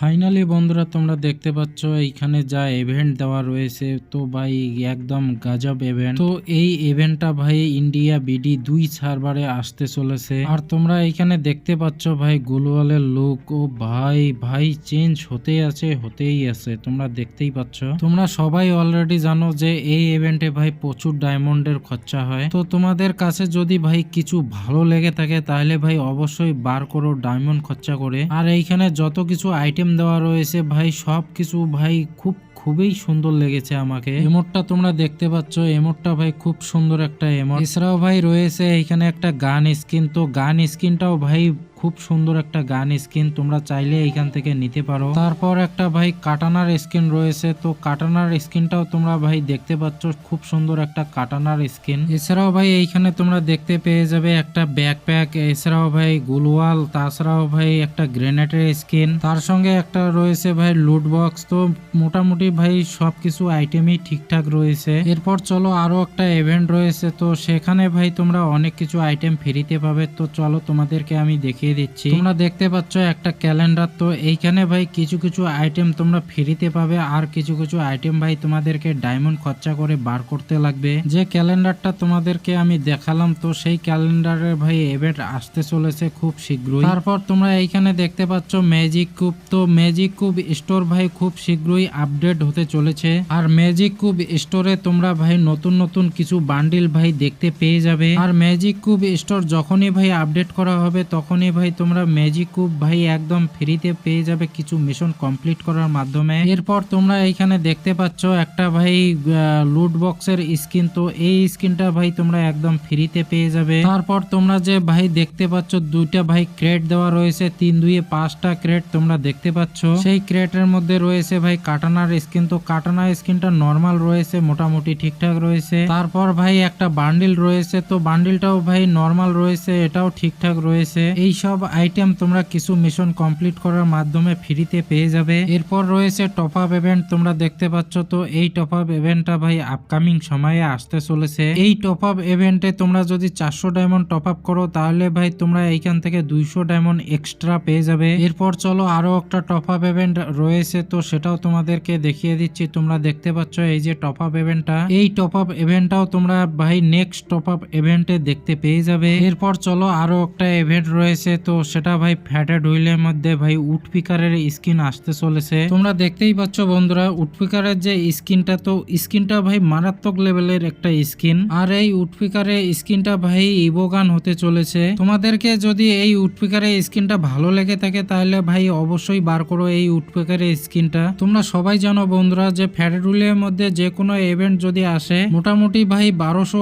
Finally বন্ধুরা তোমরা দেখতে পাচ্ছ, এইখানে যা ইভেন্ট দেওয়া রয়েছে, তো ভাই একদম গাজব ইভেন্ট তো এই ইভেন্টটা ভাই ইন্ডিয়া বিডি দুই সার্ভারে আসতে চলেছে। আর তোমরা এইখানে দেখতে পাচ্ছ ভাই গুলওয়ালের লোক ও ভাই ভাই চেঞ্জ হতেই আছে হতেই আছে, তোমরা দেখতেই পাচ্ছ। তোমরা সবাই অলরেডি জানো যে এই ইভেন্টে ভাই প্রচুর ডায়মন্ডের খরচা হয়। তো তোমাদের কাছে যদি ভাই কিছু ভালো লেগে থাকে, তাহলে ভাই অবশ্যই বার করো ডায়মন্ড খরচা করে। আর এইখানে যত কিছু আইটেম দেওয়া রয়েছে। ভাই সব কিছু ভাই খুব, খুবই সুন্দর লেগেছে আমাকে। এমোটটা তোমরা দেখতে পাচ্ছ। এমোটটা ভাই খুব সুন্দর একটা এমোট এছাড়াও ভাই রয়েছে এখানে একটা গান স্কিন। তো গান স্কিনটাও ভাই খুব সুন্দর একটা গান স্কিন, তোমরা চাইলে এইখান থেকে নিতে পারো। তারপর একটা ভাই কাটানার স্কিন রয়েছে, তো কাটানার স্কিনটাও তোমরা ভাই দেখতে পাচ্ছ, খুব সুন্দর একটা কাটানার স্কিন। এছাড়াও ভাই এইখানে তোমরা দেখতে পেয়ে যাবে একটা ব্যাকপ্যাক, এছাড়াও ভাই গুলওয়াল, তাছাড়াও ভাই একটা গ্রেনেডের স্কিন। তার সঙ্গে একটা রয়েছে ভাই লুট বক্স, তো মোটামুটি ভাই সবকিছু আইটেমই ঠিকঠাক রয়েছে। এরপর চলো আরও একটা ইভেন্ট রয়েছে, তো সেখানে ভাই তোমরা অনেক কিছু আইটেম ফ্রিতে পাবে, তো চলো তোমাদেরকে আমি দেখিয়ে দিচ্ছি। তোমরা দেখতে পাচ্ছ একটা ক্যালেন্ডার। তো এইখানে ভাই কিছু কিছু আইটেম তোমরা ফ্রিতে পাবে আর কিছু কিছু আইটেম ভাই তোমাদেরকে ডায়মন্ড খরচা করে বার করতে লাগবে। যে ক্যালেন্ডারটা তোমাদেরকে আমি দেখালাম, তো সেই ক্যালেন্ডারের ভাই ইভেন্ট আসতে চলেছে খুব শীঘ্রই। তারপর তোমরা এইখানে দেখতে পাচ্ছ ম্যাজিক কুব তো ম্যাজিক কুব স্টোর ভাই খুব শীঘ্রই আপডেট হতে চলেছে। আর ম্যাজিক কুব স্টোরে তোমরা ভাই নতুন নতুন কিছু বান্ডিল ভাই দেখতে পেয়ে যাবে। আর ম্যাজিক কুব স্টোর যখনই ভাই আপডেট করা হবে, তখনই ভাই, তোমরা ম্যাজিক কুব ভাই একদম ফ্রিতে পেয়ে যাবে কিছু মিশন কমপ্লিট করার মাধ্যমে। এরপর তোমরা এইখানে দেখতে পাচ্ছ একটা ভাই লুট বক্সের স্কিন তো এই স্কিনটা ভাই তোমরা একদম ফ্রিতে পেয়ে যাবে। তারপর তোমরা যে ভাই দেখতে পাচ্ছ, দুইটা ভাই ক্রেট দেওয়া রয়েছে। তিন দুইয়ে পাঁচটা ক্রেট তোমরা দেখতে পাচ্ছ। সেই ক্রেটের মধ্যে রয়েছে ভাই কাটানার স্কিন তো কাটানার স্কিনটা নর্মাল রয়েছে, মোটামুটি ঠিকঠাক রয়েছে। তারপর ভাই একটা বান্ডিল রয়েছে। তো বান্ডিলটাও ভাই নর্মাল রয়েছে, এটাও ঠিকঠাক রয়েছে। এই সব আইটেম তোমরা কিছু মিশন কমপ্লিট করার মাধ্যমে ফ্রিতে পেয়ে যাবে। এরপর রয়েছে টপ আপ ইভেন্ট তোমরা দেখতে পাচ্ছ তো, এই টপ আপ ইভেন্টটা ভাই আপকামিং সময়ে আসতে চলেছে। এই টপ আপ ইভেন্টে তোমরা যদি চারশো ডায়মন্ড টপ আপ করো, তাহলে ভাই তোমরা এইখান থেকে দুইশো ডায়মন্ড এক্সট্রা পেয়ে যাবে। এরপর চলো আরও একটা টপ আপ ইভেন্ট রয়েছে তো, সেটাও তোমাদেরকে দেখিয়ে দিচ্ছি। তোমরা দেখতে পাচ্ছ এই যে টপ আপ ইভেন্টটা এই টপ আপ ইভেন্টটাও তোমরা ভাই নেক্সট টপ আপ ইভেন্টে দেখতে পেয়ে যাবে। এরপর চলো আরও একটা ইভেন্ট রয়েছে তো সেটা ভাই ফ্যাটেড হুইলের মধ্যে ভাই উড পিকারের স্কিন আসতে চলেছে। তোমরা দেখতেই পাচ্ছ বন্ধুরা উড পিকারের যে স্কিনটা, তো স্কিনটা ভাই মারাত্মক লেভেলের একটা স্কিন। আর এই উড পিকারের স্কিনটা ভাই ইবোগান হতে চলেছে। তোমাদেরকে যদি এই উড পিকারের স্কিনটা ভালো লেগে থাকে, তাহলে ভাই অবশ্যই বার করো এই উড পিকারের স্কিনটা। তোমরা সবাই জানো বন্ধুরা যে ফ্যাটেড হুইলের মধ্যে যে কোনো ইভেন্ট যদি আসে, মোটামুটি ভাই বারোশো,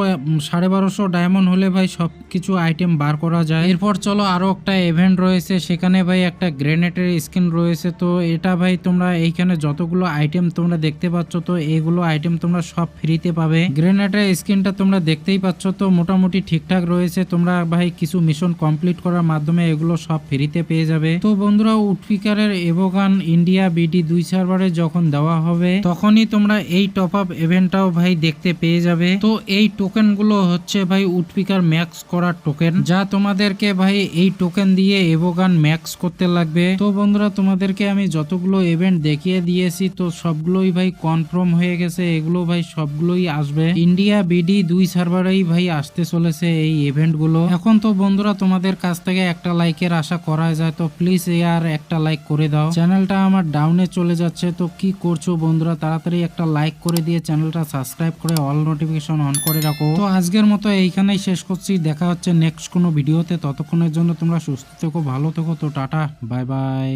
সাড়ে বারোশো ডায়মন্ড হলে ভাই সবকিছু আইটেম বার করা যায়। এরপর চলো আরও একটা ইভেন্ট রয়েছে, সেখানে ভাই একটা গ্রেনেডের স্কিন রয়েছে। তো এটা ভাই তোমরা এইখানে যতগুলো আইটেম তোমরা দেখতে পাচ্ছ, তো এইগুলো আইটেম তোমরা সব ফ্রিতে পাবে। গ্রেনেডের স্কিনটা তোমরা দেখতেই পাচ্ছ, তো মোটামুটি ঠিকঠাক রয়েছে। তোমরা ভাই কিছু মিশন কমপ্লিট করার মাধ্যমে এগুলো সব ফ্রিতে পেয়ে যাবে। তো বন্ধুরা, উটপিকারের এভোগান ইন্ডিয়া বিডি দুই সার্ভারে যখন দেওয়া হবে, তখনই তোমরা এই টপ আপ ইভেন্টটাও ভাই দেখতে পেয়ে যাবে। তো এই টোকেনগুলো হচ্ছে ভাই উটপিকার ম্যাক্স করার টোকেন যা তোমাদেরকে ভাই এই টোকেন দিয়ে এভোগান ম্যাক্স করতে লাগবে। তো বন্ধুরা, তোমাদেরকে আমি যতগুলো ইভেন্ট দেখিয়ে দিয়েছি, তো সবগুলোই ভাই কনফার্ম হয়ে গেছে। এগুলো ভাই সবগুলোই আসবে। ইন্ডিয়া বিডি দুই সার্ভারেই ভাই আসতে চলেছে এই ইভেন্টগুলো এখন তো বন্ধুরা, তোমাদের কাছ থেকে একটা লাইকের আশা করা যায়, তো প্লিজ আর একটা লাইক করে দাও। চ্যানেলটা আমার ডাউনে চলে যাচ্ছে, তো কি করছ বন্ধুরা, তাড়াতাড়ি একটা লাইক করে দিয়ে চ্যানেলটা সাবস্ক্রাইব করে অল নোটিফিকেশন অন করে রাখো। তো আজকের মতো এইখানেই শেষ করছি, দেখা হচ্ছে নেক্সট কোনো ভিডিওতে ততক্ষণের জন্য তোমরা সুস্থ থেকো ভালো থেকো। তো টাটা বাই বাই।